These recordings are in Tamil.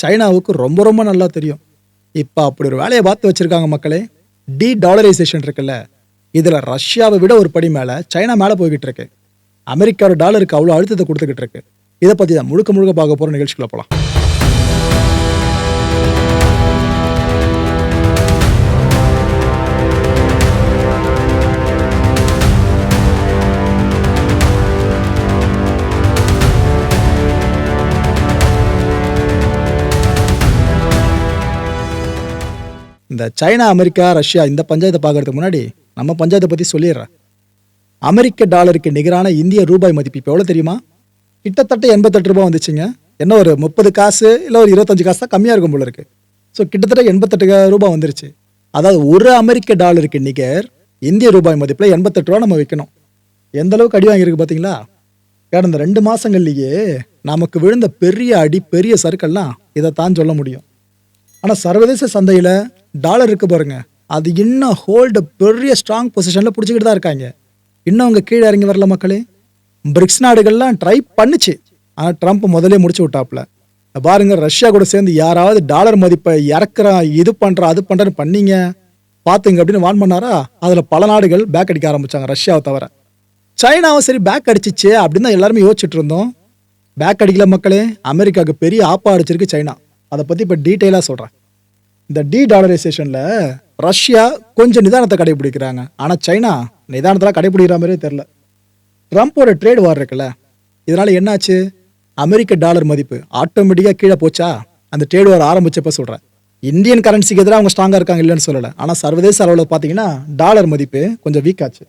சைனாவுக்கு ரொம்ப ரொம்ப நல்லா தெரியும். இப்போ அப்படி ஒரு வேலையை பார்த்து வச்சுருக்காங்க மக்களே டி டாலரைசேஷன் இருக்குல்ல. இதில் ரஷ்யாவை விட ஒரு படி மேலே சைனா மேலே போய்கிட்டு இருக்கு. அமெரிக்காவோட டாலருக்கு அவ்வளோ அழுத்தத்தை கொடுத்துக்கிட்டு இருக்கு. இதை பற்றி தான் முழுக்க முழுக்க பார்க்க போகிற நிகழ்ச்சிக்குள்ள போகலாம் இந்த சைனா அமெரிக்கா ரஷ்யா இந்த பஞ்சாயத்தை பார்க்கறதுக்கு முன்னாடி நம்ம பஞ்சாயத்தை பற்றி சொல்லிடுறேன். அமெரிக்க டாலருக்கு நிகரான இந்திய ரூபாய் மதிப்பு இப்போ எவ்வளோ தெரியுமா? கிட்டத்தட்ட எண்பத்தெட்டு ரூபா வந்துச்சுங்க. என்ன ஒரு முப்பது காசு இல்லை ஒரு இருபத்தஞ்சு காசு தான் கம்மியாக இருக்கும் போல இருக்கு. ஸோ கிட்டத்தட்ட எண்பத்தெட்டு ரூபா வந்துருச்சு. அதாவது ஒரு அமெரிக்க டாலருக்கு நிகர் இந்திய ரூபாய் மதிப்பில் எண்பத்தெட்டு ரூபா நம்ம வைக்கணும். எந்த அளவுக்கு அடி வாங்கியிருக்கு பார்த்தீங்களா கடந்த ரெண்டு மாதங்கள்லேயே நமக்கு விழுந்த பெரிய அடி பெரிய சறுக்கெல்லாம் இதை தான் சொல்ல முடியும். ஆனால் சர்வதேச சந்தையில் டாலர் இருக்குது பாருங்க. அது இன்னும் ஹோல்டு பெரிய ஸ்ட்ராங் பொசிஷனில் பிடிச்சிக்கிட்டு தான் இருக்காங்க. இன்னும் அவங்க கீழே இறங்கி வரல மக்களே? பிரிக்ஸ் நாடுகள்லாம் ட்ரை பண்ணுச்சு. ஆனால் ட்ரம்ப் முதல்ல முடிச்சு விட்டாப்புல. பாருங்க ரஷ்யா கூட சேர்ந்து யாராவது டாலர் மதிப்பை இறக்குறான் இது பண்ணுறான் அது பண்ணுறேன்னு பண்ணீங்க. பார்த்துங்க அப்படின்னு வான் பண்ணாரா? அதில் பல நாடுகள் பேக் அடிக்க ஆரம்பிச்சாங்க ரஷ்யாவை தவிர. சைனாவும் சரி பேக் அடிச்சிச்சு அப்படின்னு தான் எல்லாருமே யோசிச்சுட்டு இருந்தோம். பேக் அடிக்கல மக்களே அமெரிக்காவுக்கு பெரிய ஆப்பா அடிச்சிருக்கு சைனா. அதை பற்றி இப்போ டீட்டெயிலாக சொல்கிறேன் இந்த டி டாலரைசேஷனில் ரஷ்யா கொஞ்சம் நிதானத்தை கடைபிடிக்கிறாங்க. ஆனால் சைனா நிதானத்தில் கடைபிடிக்கிற மாதிரியே தெரில ட்ரம்ப்போட ட்ரேட் வார் இருக்குல்ல இதனால என்னாச்சு? அமெரிக்க டாலர் மதிப்பு ஆட்டோமேட்டிக்காக கீழே போச்சா? அந்த ட்ரேட் வார் ஆரம்பிச்சப்போ சொல்கிறேன் இந்தியன் கரன்சிக்கு எதிராக அவங்க ஸ்ட்ராங்காக இருக்காங்க இல்லைன்னு சொல்லலை. ஆனால் சர்வதேச அளவில் பார்த்தீங்கன்னா டாலர் மதிப்பு கொஞ்சம் வீக் ஆச்சு.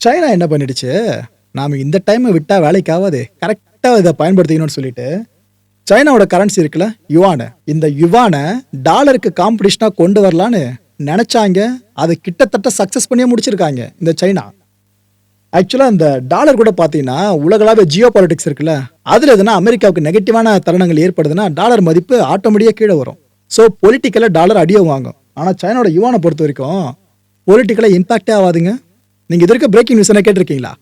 சைனா என்ன பண்ணிடுச்சு? நாம் இந்த டைமை விட்டால் வேலைக்கு கரெக்டாக இதை பயன்படுத்திக்கணும்னு சொல்லிட்டு சைனாவோட கரன்சி இருக்குல்ல யுவானை இந்த யுவானை டாலருக்கு காம்படிஷனாக கொண்டு வரலான்னு நினச்சாங்க. அதை கிட்டத்தட்ட சக்ஸஸ் பண்ணியே முடிச்சிருக்காங்க இந்த சைனா. ஆக்சுவலாக இந்த டாலர் கூட பார்த்தீங்கன்னா உலகளாவிய ஜியோ பாலிட்டிக்ஸ் இருக்குல்ல அதில் எதுனா அமெரிக்காவுக்கு நெகட்டிவான தருணங்கள் ஏற்படுதுன்னா டாலர் மதிப்பு ஆட்டோமேட்டிக்காக கீழே வரும். ஸோ பொலிட்டிக்கலாக டாலர் அடியோ வாங்கும். ஆனால் சைனாவோட யுவானை பொறுத்த வரைக்கும் பொலிட்டிக்கலாக இம்பாக்டே ஆகாதுங்க. நீங்கள் இது இருக்க பிரேக்கிங் நியூஸ் என்ன கேட்டிருக்கீங்களா?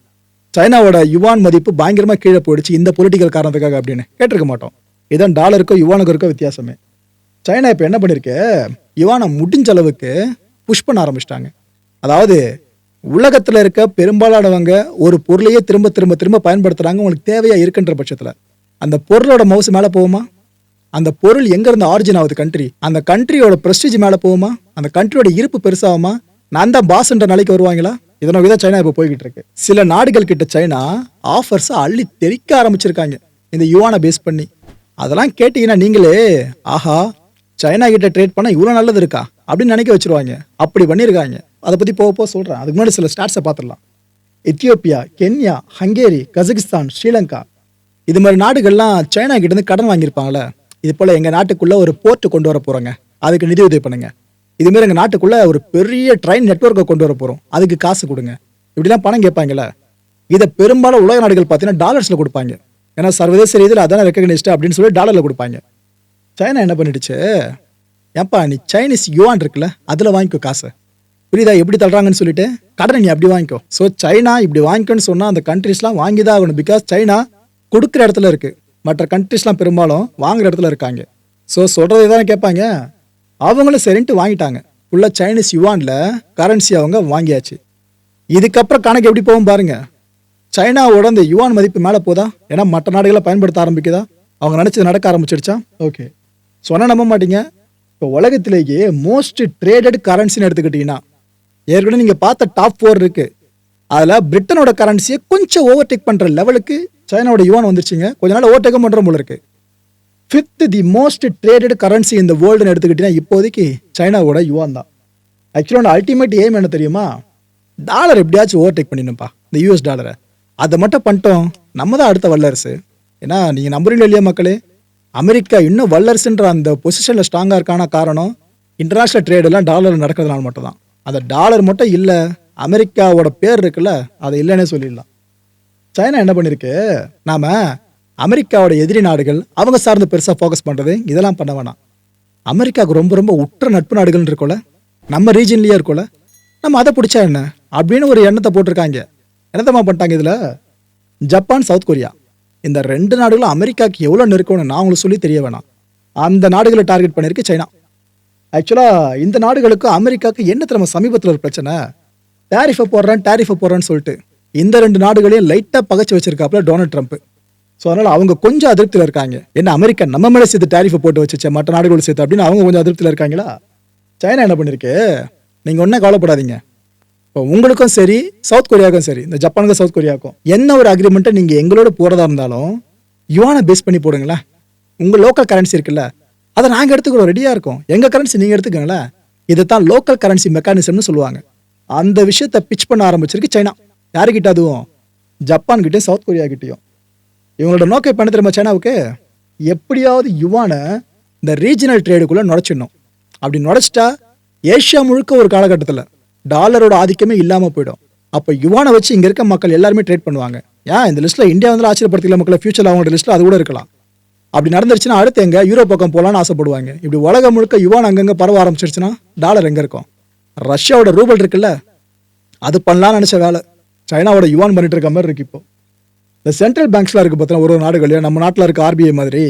சைனாவோட யுவான் மதிப்பு பயங்கரமாக கீழே போயிடுச்சு இந்த பொலிட்டிக்கல் காரணத்துக்காக அப்படின்னு. கேட்டிருக்க மாட்டோம். இதான் டாலருக்கும் யுவானுக்கும் இருக்க வித்தியாசமே. சைனா இப்போ என்ன பண்ணியிருக்கு யுவானை முடிஞ்ச அளவுக்கு புஷ் பண்ண ஆரம்பிச்சிட்டாங்க. அதாவது உலகத்தில் இருக்க பெரும்பாலானவங்க ஒரு பொருளையே திரும்ப திரும்ப திரும்ப பயன்படுத்துகிறாங்க உங்களுக்கு தேவையாக இருக்குன்ற பட்சத்தில். அந்த பொருளோட மவுசு மேலே போகுமா? அந்த பொருள் எங்கேருந்து ஆரிஜின் ஆகுது கண்ட்ரி அந்த கண்ட்ரியோட ப்ரெஸ்டீஜ் மேலே போகுமா? அந்த கண்ட்ரியோட இருப்பு பெருசாகுமா? நான் தான் பாஸ்ன்ற நிலைக்கு வருவாங்களா? இதனோ வித சைனா இப்போ போய்கிட்டு இருக்கு. சில நாடுகள் கிட்ட சைனா ஆஃபர்ஸை அள்ளி தெறிக்க ஆரம்பிச்சிருக்காங்க. இந்த யுவானை பேஸ் பண்ணி. அதெல்லாம் கேட்டீங்கன்னா நீங்களே ஆஹா சைனா கிட்ட ட்ரேட் பண்ணால் இவ்வளோ நல்லது இருக்கா? அப்படின்னு நினைக்க வச்சிருவாங்க. அப்படி பண்ணியிருக்காங்க அதை பற்றி போக போக சொல்கிறேன் அதுக்கு முன்னாடி சில ஸ்டாட்ஸை பார்த்துடலாம் Ethiopia Kenya Hungary Kazakhstan Sri. இது மாதிரி நாடுகள்லாம் சைனா கிட்ட இருந்து கடன் வாங்கியிருப்பாங்களே இது போல் எங்கள் நாட்டுக்குள்ளே ஒரு போர்ட்டு கொண்டு வர போகிறோங்க அதுக்கு நிதி உதவி பண்ணுங்க. இதுமாரி எங்கள் நாட்டுக்குள்ளே ஒரு பெரிய ட்ரெயின் நெட்வொர்க்கை கொண்டு வர போகிறோம் அதுக்கு காசு கொடுங்க. இப்படிலாம் பணம் கேட்பாங்கல்ல? இதை பெரும்பாலும் உலக நாடுகள் பார்த்தீங்கன்னா டாலர்ஸில் கொடுப்பாங்க. ஏன்னா சர்வதேச ரீதியில் அதான் ரெக்கக்னைஸ்டு அப்படின்னு சொல்லி டாலரில் கொடுப்பாங்க. சைனா என்ன பண்ணிடுச்சு? ஏன்பா நீ சைனீஸ் யுவான் இருக்குல்ல அதில் வாங்கிக்கோ காசை. புரியுதா? எப்படி தள்ளுறாங்கன்னு சொல்லிட்டு கடனை நீ அப்படி வாங்கிக்கோ. ஸோ சைனா இப்படி வாங்கிக்கோன்னு சொன்னால் அந்த கண்ட்ரிஸ்லாம் வாங்கி தான் ஆகணும். பிகாஸ் சைனா கொடுக்குற இடத்துல இருக்குது மற்ற கண்ட்ரிஸ்லாம் பெரும்பாலும் வாங்குற இடத்துல இருக்காங்க. ஸோ சொல்கிறத தானே கேட்பாங்க? அவங்களும் சரின்ட்டு வாங்கிட்டாங்க. ஃபுல்லாக சைனீஸ் யுவானில் கரன்சி அவங்க வாங்கியாச்சு. இதுக்கப்புறம் கணக்கு எப்படி போகும் பாருங்கள் சைனாவோட அந்த யுவான் மதிப்பு மேலே போதா? ஏன்னா மற்ற நாடுகளை பயன்படுத்த ஆரம்பிக்குதா? அவங்க நினச்சது நடக்க ஆரம்பிச்சிடுச்சா? ஓகே சொன்ன நம்ப மாட்டீங்க. இப்போ உலகத்திலேயே மோஸ்ட் ட்ரேடட் கரன்சின்னு எடுத்துக்கிட்டீங்கன்னா ஏற்கனவே நீங்கள் பார்த்த டாப் ஃபோர் இருக்குது அதில் பிரிட்டனோட கரன்சியை கொஞ்சம் ஓவர்டேக் பண்ணுற லெவலுக்கு சைனாவோட யுவான் வந்துருச்சுங்க. கொஞ்ச நாள் ஓவர்டேக்கும் பண்ணுற போல இருக்கு. Fifth the most traded currency இந்த வேர்ல்டுன்னு எடுத்துக்கிட்டீங்கன்னா இப்போதைக்கு சைனாவோட யுவான் தான். ஆக்சுவலாக அல்டிமேட் எய்ம் என்ன தெரியுமா? டாலர் எப்படியாச்சும் ஓவர்டேக் பண்ணிடணும்ப்பா. இந்த யூஎஸ் டாலரை அதை மட்டும் பண்ணிட்டோம். நம்ம தான் அடுத்த வல்லரசு. ஏன்னா நீங்கள் நம்புறீங்க இல்லையா மக்களே அமெரிக்கா இன்னும் வல்லரசுன்ற அந்த பொசிஷனில் ஸ்ட்ராங்காக இருக்கான காரணம் இன்டர்நேஷ்னல் ட்ரேடெல்லாம் டாலர் நடக்கிறதுனால மட்டும் தான் அந்த டாலர் மட்டும் இல்லை அமெரிக்காவோட பேர் இருக்குல்ல அதை இல்லைன்னே சொல்லிடலாம். சைனா என்ன பண்ணியிருக்கு நாம் அமெரிக்காவோட எதிரி நாடுகள் அவங்க சார்ந்து பெருசாக ஃபோக்கஸ் பண்ணுறது இதெல்லாம் பண்ண வேணாம். அமெரிக்காவுக்கு ரொம்ப ரொம்ப உற்ற நட்பு நாடுகள் இருக்கோல நம்ம ரீஜன்லேயே இருக்கோல நம்ம அதை பிடிச்சா என்ன? அப்படின்னு ஒரு எண்ணத்தை போட்டிருக்காங்க. என்னத்தம்மா பண்ணிட்டாங்க இதில்? Japan South Korea. இந்த ரெண்டு நாடுகளும் அமெரிக்காவுக்கு எவ்வளோ நெருக்கம்னு நான் உங்களுக்கு சொல்லி தெரிய வேணாம். அந்த நாடுகளை டார்கெட் பண்ணியிருக்கு சைனா. ஆக்சுவலாக இந்த நாடுகளுக்கு அமெரிக்காவுக்கு என்ன திறமை சமீபத்தில் ஒரு பிரச்சனை? டேரிஃபை போடுறேன் டேரிஃபை போடுறேன்னு சொல்லிட்டு. இந்த ரெண்டு நாடுகளையும் லைட்டாக பகச்சு வச்சிருக்காப்புல டொனால்ட் ட்ரம்ப். ஸோ அதனால் அவங்க கொஞ்சம் அதிருப்தியில் இருக்காங்க. என்ன அமெரிக்கா நம்ம மேலே சேர்த்து டேரிஃபை போட்டு வச்சுச்சே மற்ற நாடுகளோட சேர்த்து அப்படின்னு அவங்க கொஞ்சம் அதிருப்தியில் இருக்காங்களா? சைனா என்ன பண்ணிருக்கு நீங்கள் ஒன்றும் கவலைப்படாதீங்க. இப்போ உங்களுக்கும் சரி சவுத் கொரியாவுக்கும் சரி இந்த ஜப்பானுக்கும் சவுத் கொரியாவுக்கும் என்ன ஒரு அக்ரிமெண்ட்டை நீங்கள் எங்களோட போகிறதா இருந்தாலும் யுவானை பேஸ் பண்ணி போடுங்களேன். உங்கள் லோக்கல் கரன்சி இருக்குல்ல அதை நாங்கள் எடுத்துக்கிறோம் ரெடியாக இருக்கோம். எங்கள் கரன்சி நீங்கள் எடுத்துக்கங்களேன் இதைத்தான் லோக்கல் கரன்சி மெக்கானிசம்னு சொல்லுவாங்க. அந்த விஷயத்தை பிச் பண்ண ஆரம்பிச்சிருக்கு சைனா. யாருக்கிட்ட அதுவும்? ஜப்பான்கிட்டயும் சவுத் கொரியாக்கிட்டையும் இவங்களோட நோக்கம் பண்ண திரும்ப சைனாவுக்கு? எப்படியாவது யுவானை இந்த ரீஜனல் ட்ரேடுக்குள்ளே நுழைச்சிடணும். அப்படி நுழைச்சிட்டா ஏஷியா முழுக்க ஒரு காலகட்டத்தில் டாலரோட ஆதிக்கமே இல்லாமல் போயிடும். அப்போ யுவானை வச்சு இங்கே இருக்க மக்கள் எல்லாருமே ட்ரேட் பண்ணுவாங்க. ஏன்? இந்த லிஸ்ட்டில் இந்தியா வந்து ஆச்சரியப்படுத்திக்கல மக்களை ஃபியூச்சரில் அவங்களோட லிஸ்ட்டில் அது கூட இருக்கலாம். அப்படி நடந்துருச்சுன்னா அடுத்து எங்கே? யூரோப் பக்கம் போகலான்னு ஆசைப்படுவாங்க. இப்படி உலகம் முழுக்க யுவான் அங்கங்கே பரவ ஆரம்பிச்சிருச்சுன்னா டாலர் எங்கே இருக்கும்? ரஷ்யாவோட ரூபல் இருக்குல்ல? அது பண்ணலாம்னு நினச்ச வேலை. சைனாவோட யுவான் பண்ணிட்டு இருக்க மாதிரி இருக்கு இப்போ. இந்த சென்ட்ரல் பேங்க்ஸ்லாம் இருக்குது பார்த்தினா ஒரு ஒரு நாடுகள்லையும் நம்ம நாட்டில் இருக்க ஆர்பிஐ மாதிரி.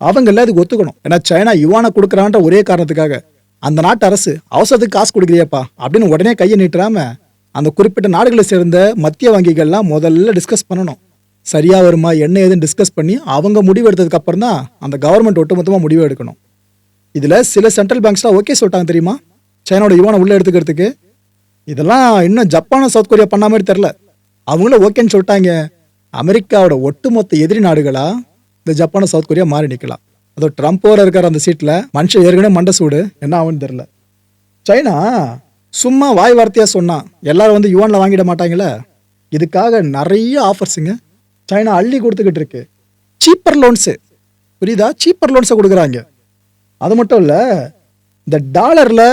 அவங்க எல்லாம் இதுக்கு ஒத்துக்கணும். ஏன்னா சைனா யுவானை கொடுக்குறான்ற ஒரே காரணத்துக்காக. அந்த நாட்டு அரசு அவசரத்துக்கு காசு கொடுக்குறியப்பா அப்படின்னு உடனே கையை நீட்டுறாம அந்த குறிப்பிட்ட நாடுகளை சேர்ந்த மத்திய வங்கிகள்லாம் முதல்ல டிஸ்கஸ் பண்ணணும். சரியா வருமா என்ன ஏதுன்னு டிஸ்கஸ் பண்ணி அவங்க முடிவு எடுத்ததுக்கு அப்புறம் தான் அந்த கவர்மெண்ட் ஒட்டுமொத்தமாக முடிவு எடுக்கணும். இதில் சில சென்ட்ரல் பேங்க்ஸ்லாம் ஓகே சொல்லிட்டாங்க தெரியுமா? சைனாவோட யுவானை உள்ளே எடுத்துக்கிறதுக்கு. இதெல்லாம் இன்னும் ஜப்பானும் சவுத் கொரியா பண்ண மாதிரி தெரில அவங்களும் ஓகேன்னு சொல்லிட்டாங்க. அமெரிக்காவோட ஒட்டுமொத்த எதிரி நாடுகளாக இந்த ஜப்பானும் சவுத் கொரியா மாறி நிற்கலாம் அதோ ட்ரம்ப்போட இருக்கார் அந்த சீட்டில் மனுஷன் ஏற்கனவே மண்டை சூடு. என்ன ஆகும்னு தெரில சைனா சும்மா வாய் வார்த்தையாக சொன்னான் எல்லாரும் வந்து யுவானில் வாங்கிட மாட்டாங்களே. இதுக்காக நிறைய ஆஃபர்ஸுங்க. சைனா அள்ளி கொடுத்துக்கிட்டு இருக்கு. சீப்பர் லோன்ஸு புரியுதா? சீப்பர் லோன்ஸை கொடுக்குறாங்க. அது மட்டும் இல்லை இந்த டாலரில்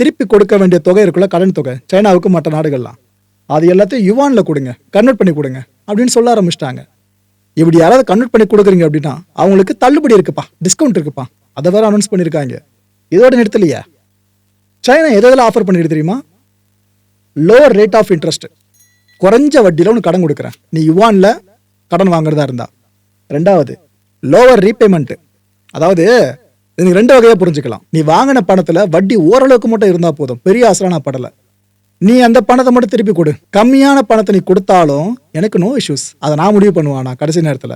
திருப்பி கொடுக்க வேண்டிய தொகை இருக்குல்ல கடன் தொகை. சைனாவுக்கு மற்ற நாடுகள்லாம். அது எல்லாத்தையும் யுவானில் கொடுங்க. கன்வெர்ட் பண்ணி கொடுங்க. அப்படின்னு சொல்ல ஆரம்பிச்சிட்டாங்க. இப்படி யாராவது கன்வெர்ட் பண்ணி கொடுக்குறீங்க அப்படின்னா அவங்களுக்கு தள்ளுபடி இருக்குப்பா டிஸ்கவுண்ட் இருக்குப்பா. அதை வேற அனௌன்ஸ் பண்ணியிருக்காங்க இதோட நிறுத்தலையா? சைனா எதெல்லாம் ஆஃபர் பண்ணிட்டு தெரியுமா? லோவர் ரேட் ஆஃப் இன்ட்ரெஸ்ட் குறைஞ்ச வட்டியில் உனக்கு கடன் கொடுக்குறேன். நீ யுவானில் கடன் வாங்குறதா இருந்தா. ரெண்டாவது லோவர் ரீபேமெண்ட் அதாவது இதுக்கு ரெண்டு வகையாக புரிஞ்சுக்கலாம். நீ வாங்கின பணத்தில் வட்டி ஓரளவுக்கு மட்டும் இருந்தால் போதும். பெரிய ஆசைலாம் நான் படலை. நீ அந்த பணத்தை மட்டும் திருப்பி கொடு. கம்மியான பணத்தை நீ கொடுத்தாலும் எனக்கு நோ இஷ்யூஸ் அதை நான் முடிவு பண்ணுவானா? கடைசி நேரத்தில்.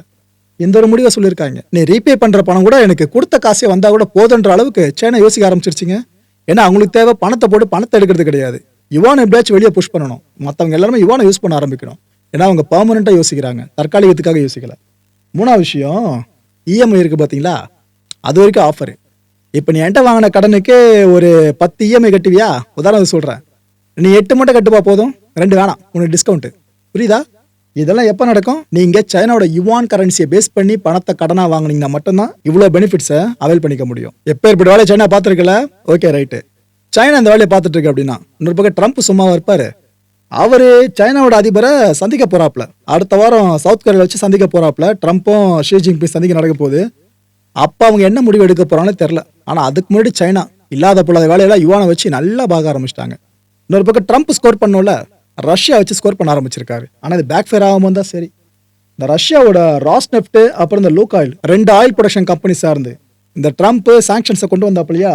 எந்த ஒரு முடிவை சொல்லியிருக்காங்க. நீ ரீபே பண்ணுற பணம் கூட எனக்கு கொடுத்த காசே வந்தால் கூட போதுன்ற அளவுக்கு சேனை யோசிக்க ஆரம்பிச்சிருச்சிங்க. ஏன்னா அவங்களுக்கு தேவை பணத்தை போட்டு பணத்தை எடுக்கிறது கிடையாது. யுவானை எப்படியாச்சும் வெளியே புஷ் பண்ணணும். மற்றவங்க எல்லாருமே யுவானை யூஸ் பண்ண ஆரம்பிக்கணும். ஏன்னா அவங்க பர்மனெண்ட்டாக யோசிக்கிறாங்க. தற்காலிகத்துக்காக யோசிக்கல. மூணாவது விஷயம் இஎம்ஐ இருக்குது பார்த்தீங்களா அது வரைக்கும் ஆஃபரு இப்போ நீ என்கிட்ட வாங்கின கடனுக்கு ஒரு பத்து இஎம்ஐ கட்டுவியா? உதாரணம் சொல்கிறேன் நீ எட்டு மட்டும் கட்டுப்பா போதும். ரெண்டு வேணாம். உனக்கு டிஸ்கவுண்ட்டு புரியுதா? இதெல்லாம் எப்போ நடக்கும்? நீங்கள் சைனாவோட யுவான் கரன்சியை பேஸ் பண்ணி பணத்தை கடனாக வாங்கினீங்கன்னா மட்டும்தான் இவ்வளோ பெனிஃபிட்ஸை அவைல் பண்ணிக்க முடியும். எப்போ ஏற்பட்ட வேலையை சைனா பார்த்துருக்கல ஓகே ரைட்டு சைனா இந்த வேலையை பார்த்துட்டு இருக்கு அப்படின்னா இன்னொரு பக்கம் ட்ரம்ப் சும்மாவாக இருப்பார். அவர் சைனாவோட அதிபரை சந்திக்க போகிறாப்புல அடுத்த வாரம் சவுத் கொரியாவில் வச்சு சந்திக்க போகிறாப்புல ட்ரம்ப்பும் ஷி ஜின்பிங் சந்திக்க நடக்க போகுது. அப்போ அவங்க என்ன முடிவு எடுக்க போகிறாங்கன்னு தெரில ஆனால் அதுக்கு முன்னாடி சைனா இல்லாத பொல்லாத வேலையெல்லாம் யுவானை வச்சு நல்லா பார்க்க ஆரம்பிச்சிட்டாங்க. இன்னொரு பக்கம் ட்ரம்ப் ஸ்கோர் பண்ணோம்ல ரஷ்யா வச்சு ஸ்கோர் பண்ண ஆரம்பிச்சிருக்காரு. ஆனால் இது பேக் ஃபேர் ஆகாம தான் சரி. இந்த ரஷ்யாவோட ராஸ் நெஃப்ட்டு அப்புறம் இந்த லூக் ஆயில் ரெண்டு ஆயில் ப்ரொடக்ஷன் கம்பெனி சார்ந்து இந்த ட்ரம்ப் சாங்ஷன்ஸை கொண்டு வந்தாப்பிலையா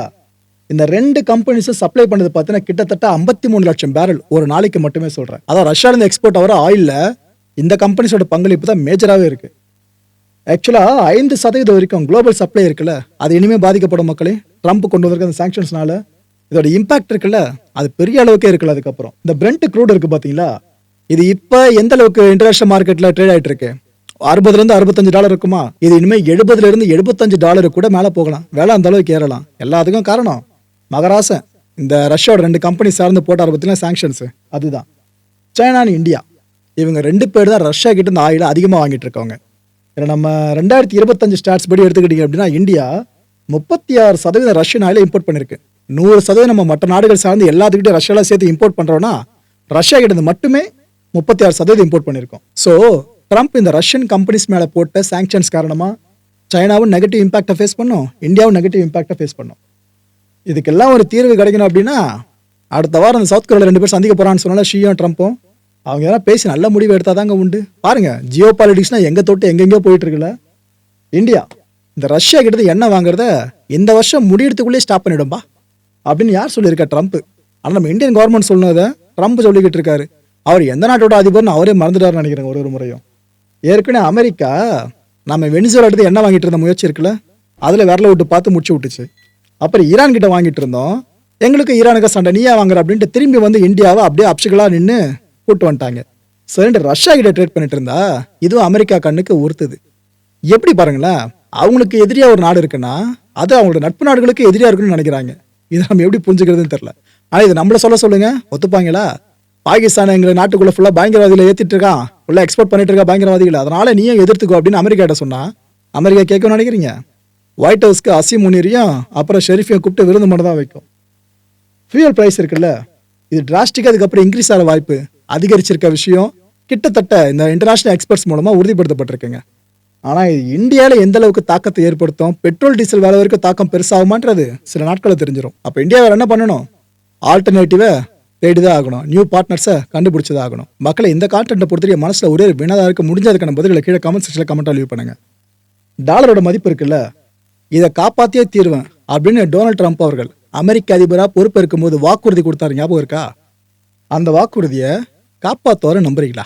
இந்த ரெண்டு கம்பெனிஸும் சப்ளை பண்ணது பார்த்தீங்கன்னா கிட்டத்தட்ட ஐம்பத்தி மூணு லட்சம் பேரல் ஒரு நாளைக்கு மட்டுமே சொல்கிறேன் அதான் ரஷ்யாவிலேருந்து எக்ஸ்போர்ட் ஆகிற ஆயிலில் இந்த கம்பெனிஸோட பங்களிப்பு தான் மேஜராகவே இருக்குது ஆக்சுவலாக ஐந்து சதவீதம் வரைக்கும் குளோபல் சப்ளை இருக்குல்ல அது இனிமேல் பாதிக்கப்படும் மக்களே. ட்ரம்ப் கொண்டு வந்திருக்க அந்த சாங்ஷன்ஸ்னால இதோட இம்பாக்ட் இருக்குல்ல அது பெரிய அளவுக்கே இருக்குல்ல அதுக்கப்புறம். இந்த பிரெண்ட் க்ரூட் இருக்கு பார்த்தீங்களா இது இப்போ எந்த அளவுக்கு இன்டர்நேஷனல் மார்க்கெட்டில் ட்ரேட் ஆகிட்டு இருக்கு? அறுபதுலேருந்து அறுபத்தஞ்சு டாலர் இருக்குமா? இது இனிமேல் எழுபதுலேருந்து எழுபத்தஞ்சு டாலர் கூட மேலே போகலாம். வேலை அந்த அளவுக்கு ஏறலாம். எல்லாத்துக்கும் காரணம் மகராசன் இந்த ரஷ்யாவோட ரெண்டு கம்பெனி சார்ந்து போட்டார பார்த்தீங்கன்னா சாங்ஷன்ஸு அதுதான். சைனா and இந்தியா இவங்க ரெண்டு பேர் தான் ரஷ்யா கிட்ட இந்த ஆயில அதிகமாக வாங்கிட்டு இருக்கவங்க. இதில் நம்ம ரெண்டாயிரத்தி இருபத்தஞ்சு ஸ்டாட்ஸ் படி எடுத்துக்கிட்டீங்க அப்படின்னா இந்தியா முப்பத்தி ஆறு சதவீதம் ரஷ்யன் ஆயிலை இம்போர்ட் பண்ணியிருக்கு நூறு சதவீதம் நம்ம மற்ற நாடுகள் சார்ந்து எல்லாத்துக்கிட்டே ரஷ்யாவில் சேர்த்து இம்போர்ட் பண்ணுறோன்னா ரஷ்யா கிட்ட இருந்து மட்டுமே முப்பத்தி ஆறு சதவீதம் இம்போர்ட் பண்ணியிருக்கோம். ஸோ ட்ரம்ப் இந்த ரஷ்யன் கம்பெனிஸ் மேலே போட்ட சாங்ஷன்ஸ் காரணமாக சைனாவும் நெகட்டிவ் இம்பாக்டை ஃபேஸ் பண்ணும் இந்தியாவும் நெகட்டிவ் இம்பாக்டை ஃபேஸ் பண்ணும். இதுக்கெல்லாம் ஒரு தீர்வு கிடைக்கணும் அப்படின்னா அடுத்த வாரம் அந்த சவுத் கொரியாவில் ரெண்டு பேர் சந்திக்க போகிறான்னு சொன்னால ஷியும் ட்ரம்ப்பும். அவங்க எல்லாம் பேசி நல்ல முடிவு எடுத்தால் தாங்க உண்டு. பாருங்கள் ஜியோ பாலிடிக்ஸ்னால் எங்கே தொட்டு எங்கெங்கேயோ போயிட்டுருக்குல்ல. இந்தியா இந்த ரஷ்யா கிட்ட என்ன எண்ணெய் வாங்குறத இந்த வருஷம் முடியறதுக்குள்ளேயே ஸ்டாப் பண்ணிவிடும்பா அப்படின்னு யார் சொல்லியிருக்கா ட்ரம்ப் ஆனால் நம்ம இந்தியன் கவர்மெண்ட் சொன்னதை ட்ரம்ப் சொல்லிக்கிட்டு இருக்காரு அவர் எந்த நாட்டோட அதிபர்னு அவரே மறந்துட்டாருன்னு நினைக்கிறேன் ஒரு ஒரு முறையும். ஏற்கனவே அமெரிக்கா நம்ம வெனிசுவலா எடுத்து என்ன வாங்கிட்டு இருந்த முயற்சி இருக்குல்ல அதில் விரல விட்டு பார்த்து முடிச்சு விட்டுச்சு. அப்புறம் ஈரான் கிட்ட வாங்கிட்டு இருந்தோம். எங்களுக்கு ஈரானுக்கு சண்டை நீயா வாங்குற அப்படின்ட்டு திரும்பி வந்து இந்தியாவை அப்படியே அப்சுகளாக நின்று கூட்டு வந்துட்டாங்க. சரிண்டு ரஷ்யா கிட்ட ட்ரேட் பண்ணிட்டு இருந்தா இதுவும் அமெரிக்கா கண்ணுக்கு உறுத்துது. எப்படி பாருங்களேன் அவங்களுக்கு எதிரியா ஒரு நாடு இருக்குன்னா அது அவங்களோட நட்பு நாடுகளுக்கு எதிரியா இருக்குன்னு நினைக்கிறாங்க. இதை நம்ம எப்படி புரிஞ்சுக்கிறதுன்னு தெரில ஆனால் இது நம்மள சொல்ல சொல்லுங்க. ஒத்துப்பாங்களா? பாகிஸ்தான் எங்களை நாட்டுக்குள்ள ஃபுல்லாக பயங்கரவாதிகளை ஏற்றிட்டு இருக்கான். ஃபுல்லாக எக்ஸ்போர்ட் பண்ணிட்டு இருக்கா பயங்கரவாதிகளை. அதனால நீயும் எதிர்த்துக்கோ அப்படின்னு அமெரிக்கா கிட்ட அமெரிக்கா கேட்கணும்னு நினைக்கிறீங்க? ஒயிட் ஹவுஸ்க்கு அசீம் முனீரையும் அப்புறம் ஷெரீஃபையும் கூப்பிட்டு விருந்து மட்டும் தான் வைக்கும். ஃபியூயல் ப்ரைஸ் இருக்குல்ல? இது டிராஸ்டிக்காக அதுக்கப்புறம் இன்க்ரீஸ் ஆகிற வாய்ப்பு. அதிகரிச்சிருக்க விஷயம் கிட்டத்தட்ட இந்த இன்டர்நேஷனல் எக்ஸ்பர்ட்ஸ் மூலமாக உறுதிப்படுத்தப்பட்டிருக்குங்க. ஆனால் இது இந்தியாவில் எந்த அளவுக்கு தாக்கத்தை ஏற்படுத்தும்? பெட்ரோல் டீசல் வேலை வரைக்கும் தாக்கம் பெருசாகுமான்றது சில நாட்களில் தெரிஞ்சிடும் அப்போ இந்தியாவில் என்ன பண்ணணும்? ஆல்டர்னேட்டிவை தேடிதான் ஆகணும். நியூ பார்ட்னர்ஸை கண்டுபிடிச்சதா ஆகணும் மக்களை இந்த கான்டென்ட்டை பொறுத்தவரை மனசில் ஒரே வினாதாக இருக்க. முடிஞ்சதுக்கான பதில்களை கீழே கமெண்ட் செக்ஷனில் கமெண்ட்டாக லீவ் பண்ணுங்க. டாலரோட மதிப்பு இருக்குல்ல? இதை காப்பாற்றியே தீர்வேன் அப்படின்னு டொனால்ட் ட்ரம்ப் அவர்கள் அமெரிக்க அதிபராக பொறுப்பேற்கும் போது வாக்குறுதி கொடுத்தாரு. ஞாபகம் இருக்கா? அந்த வாக்குறுதியை காப்பாற்றுவார நம்புறீங்களா?